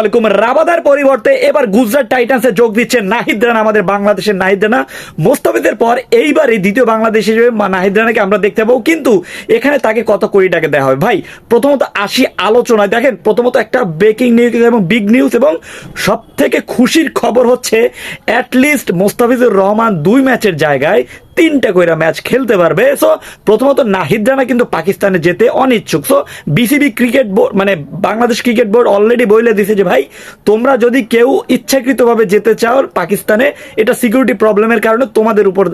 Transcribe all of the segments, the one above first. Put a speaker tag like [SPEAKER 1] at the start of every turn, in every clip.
[SPEAKER 1] আলাইকুম। রাবাদার পরিবর্তে এবার গুজরাট টাইটান্সে যোগ দিচ্ছে নাহিদ রানা, আমাদের বাংলাদেশের নাহিদ রানা। মোস্তাফিজের পর এইবার এই দ্বিতীয় বাংলাদেশ হিসেবে নাহিদ রানাকে আমরা দেখতে পাবো। কিন্তু এখানে তাকে কত কোটি টাকা দেওয়া হবে ভাই, প্রথমত আসি আলোচনায়। দেখেন, প্রথমত একটা ব্রেকিং নিউজ এবং বিগ নিউজ এবং সব থেকে খুশির খবর হচ্ছে অ্যাটলিস্ট মোস্তাফিজুর রহমান দুই ম্যাচের জায়গায় তিনটা কইরা ম্যাচ খেলতে পারবে। সো প্রথমত নাহিদ রানা কিন্তু পাকিস্তানে যেতে অনিচ্ছুক। সো বিসিবি ক্রিকেট বোর্ড মানে বাংলাদেশ ক্রিকেট বোর্ড অলরেডি বলে দিছে যে, ভাই, তোমরা যদি কেউ ইচ্ছাকৃতভাবে যেতে চাও পাকিস্তানে, এটা সিকিউরিটি প্রবলেমের কারণে তোমাদের উপর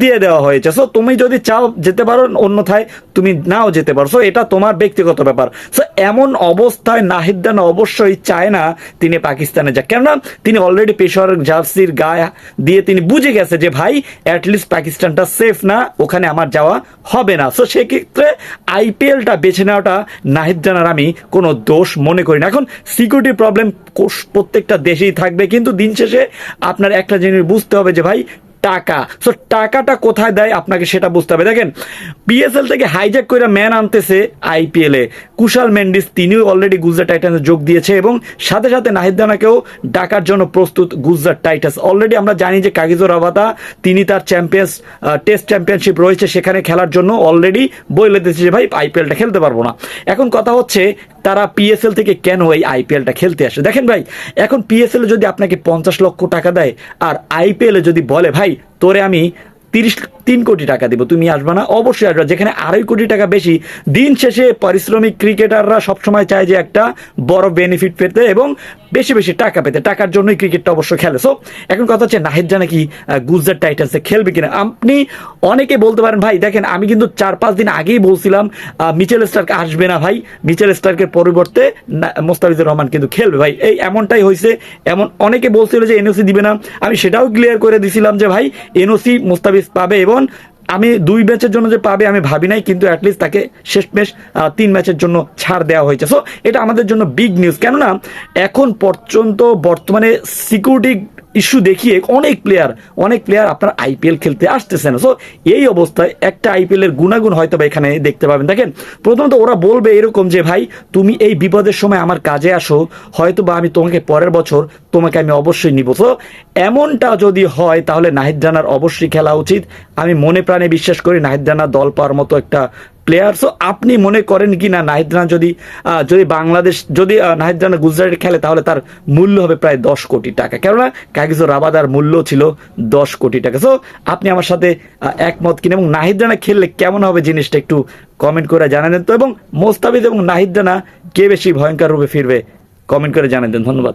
[SPEAKER 1] দিয়ে দেওয়া হয়েছে। সো তুমি যদি চাও যেতে পারো, অন্যথায় তুমি নাও যেতে পারো। সো এটা তোমার ব্যক্তিগত ব্যাপার। সো এমন অবস্থায় নাহিদ রানা অবশ্যই চায় না তিনি পাকিস্তানে যাক। কেননা, তিনি অলরেডি পেশোয়ার জার্সির গায়ে দিয়ে তিনি বুঝে গেছে যে, ভাই অ্যাটলিস্ট পাকিস্তানটা সেফ না, ওখানে আমার যাওয়া হবে না। সো সেক্ষেত্রে আইপিএলটা বেছে নেওয়াটা নাহিদ জানার আমি কোনো দোষ মনে করি না। এখন সিকিউরিটি প্রবলেম প্রত্যেকটা দেশেই থাকবে, কিন্তু দিন শেষে আপনার একটা জিনিস বুঝতে হবে যে ভাই টাকা। সো টাকাটা কোথায় দেয়? আপনাকে সেটা বুঝতে হবে। দেখেন পিএসএল থেকে হাইজ্যাক করে ম্যান আনতেছে আইপিএল কুশাল মেন্ডিস, তিনিও অলরেডি গুজরাট টাইটান্সে যোগ দিয়েছে এবং সাথে সাথে নাহিদ রানাকেও ডাকার জন্য প্রস্তুত গুজরাট টাইটান্স অলরেডি আমরা জানি যে কাগিজো রাবাতা তিনি তার চ্যাম্পিয়ন্স টেস্ট চ্যাম্পিয়নশিপ রয়েছে সেখানে খেলার জন্য অলরেডি বলে দিয়েছে যে, ভাই আইপিএলটা খেলতে পারব না। এখন কথা হচ্ছে তারা পিএসএল থেকে কেন এই আইপিএলটা খেলতে আসে? দেখেন ভাই, এখন পিএসএল যদি আপনাকে পঞ্চাশ লক্ষ টাকা দেয়, আর আইপিএল যদি বলে, ভাই, তোরে আমি তিরিশ, তিন কোটি টাকা দিব, তুমি আসবে না, অবশ্যই আসবে। যেখানে আড়াই কোটি টাকা বেশি, দিন শেষে পারিশ্রমিক ক্রিকেটাররা সবসময় চায় যে একটা বড় বেনিফিট পেতে এবং বেশি বেশি টাকা পেতে। টাকার জন্যই ক্রিকেটটা অবশ্য খেলে। সো এখন কথা হচ্ছে, নাহিদ জানা কি গুজরাট টাইটান্সে খেলবে কিনা? আপনি অনেকে বলতে পারেন, ভাই, দেখেন, আমি কিন্তু চার পাঁচ দিন আগেই বলছিলাম মিচেল স্টার্ক আসবে না, ভাই। মিচেল স্টার্কের পরিবর্তে মোস্তাফিজুর রহমান কিন্তু খেলবে, ভাই। এই এমনটাই হয়েছে, এমন অনেকে বলছিল যে, এনওসি দিবে না। আমি সেটাও ক্লিয়ার করে দিছিলাম যে, ভাই, এনওসি মোস্তাফিজ পাবে এবং আমি দুই ম্যাচের জন্য যে পাবে আমি ভাবি নাই, কিন্তু অ্যাটলিস্ট তাকে শেষ ম্যাচ তিন ম্যাচের জন্য ছাড় দেওয়া হয়েছে। সো এটা আমাদের জন্য বিগ নিউজ কেননা, এখন পর্যন্ত বর্তমানে সিকিউরিটি ইস্যু দেখিয়ে অনেক প্লেয়ার অনেক প্লেয়ার আপনার আইপিএল খেলতে আসতেছে না। সো এই অবস্থায় একটা আইপিএল এর গুণাগুণ হয়তো বা এখানে দেখতে পাবেন। দেখেন প্রথমত ওরা বলবে এরকম যে, ভাই, তুমি এই বিপদের সময় আমার কাজে আসো হয়তো বা আমি তোমাকে পরের বছর তোমাকে আমি অবশ্যই নিব। সো এমনটা যদি হয়, তাহলে নাহিদ রানার অবশ্যই খেলা উচিত। আমি মনে প্রাণে বিশ্বাস করি, নাহিদ রানা দল পাওয়ার মতো একটা প্লেয়ার সো আপনি মনে করেন কি না, নাহিদ রানা যদি যদি বাংলাদেশ, যদি নাহিদ গুজরাটে খেলে, তাহলে তার মূল্য হবে প্রায় দশ কোটি টাকা। কেননা, কাগিজো রাবাদার মূল্য ছিল দশ কোটি টাকা। সো আপনি আমার সাথে একমত কিনা এবং নাহিদ রানা খেললে কেমন হবে জিনিসটা একটু কমেন্ট করে জানাবেন তো এবং মোস্তাফিজ এবং নাহিদ রানা কে বেশি ভয়ঙ্কর রূপে ফিরবে কমেন্ট করে জানাবেন ধন্যবাদ।